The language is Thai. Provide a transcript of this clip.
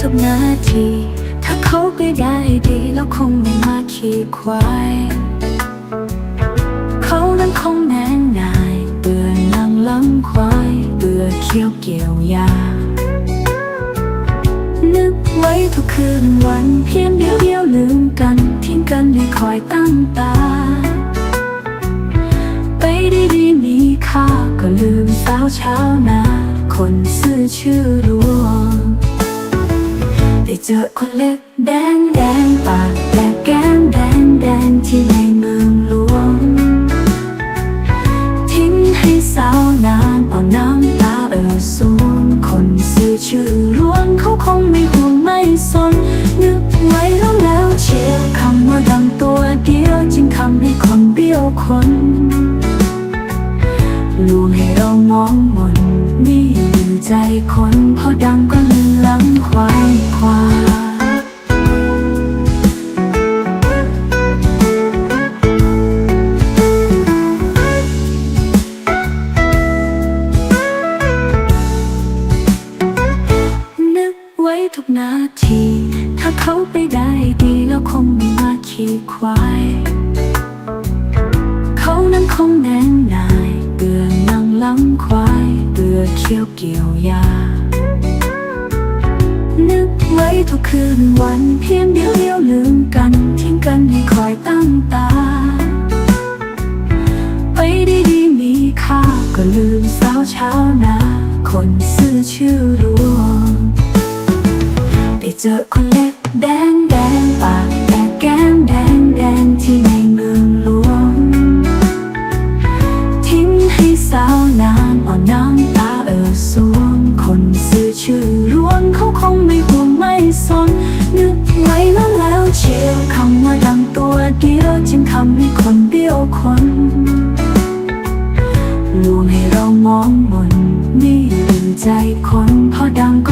ทุกนาที ถ้าเขาไปได้ดี แล้วคงไม่มาขี่ควายเขานั้นคงแน่นายเบื่อนั่งลังควายเบื่อเคี้ยวเกี่ยวยา นึกไว้ทุกคืนวันเพียงเดียวเดียวลืมกัน ทิ้งกันให้คอยตั้งตา ไปได้ดีมีค่าก็ลืมสาวเช้านาคนซื่อชื่อรวง ได้เจอคนเล็กแดงแดงปากและแก้มแดงแดงที่ในเมืองหลวง ทิ้งให้สาวนานเอาน้ำตาเอ่อสูงคนซื่อชื่อรวงเขาคงไม่ห่วงไม่สน นึกไว้แล้วแล้วเชียร์คำว่าดังตัวเดียวจึงทำให้คนเบี้ยวคนลวงให้เรามองมนนี่อยู่ใจคนพอดังก็ กที ถ้าเขาไปได้ดีแล้วคงไม่มาขี่ควาย เขานั้นคงแน่นนายเบื่อนั่งหลังควายเบื่อเคี้ยวเกี่ยวยา นึกไว้ทุกคืนวันเพียงเดียวเดียวลืมกันทิ้งกันให้คอยตั้งตา ไปด้ดีมีค่าก็ลืมสาวเช้านาคนซื่อชื่อรวงได้ เจอคนเล็บแดงแดงปากแต่แก้มแดงแดงที่ในเมืองหลวง ทิ้งให้สาวนางอ่อนน้ำตาเออสวงคนซื้อชื่อร้วนเขาคงไม่ห่วงไม่สน นึกไว้แล้วแล้วเชียวคำว่าดังตัวเดียวจึงทำให้คนเดียวคนลวงให้เรามองมนนี่ลืงใจคนพอดังก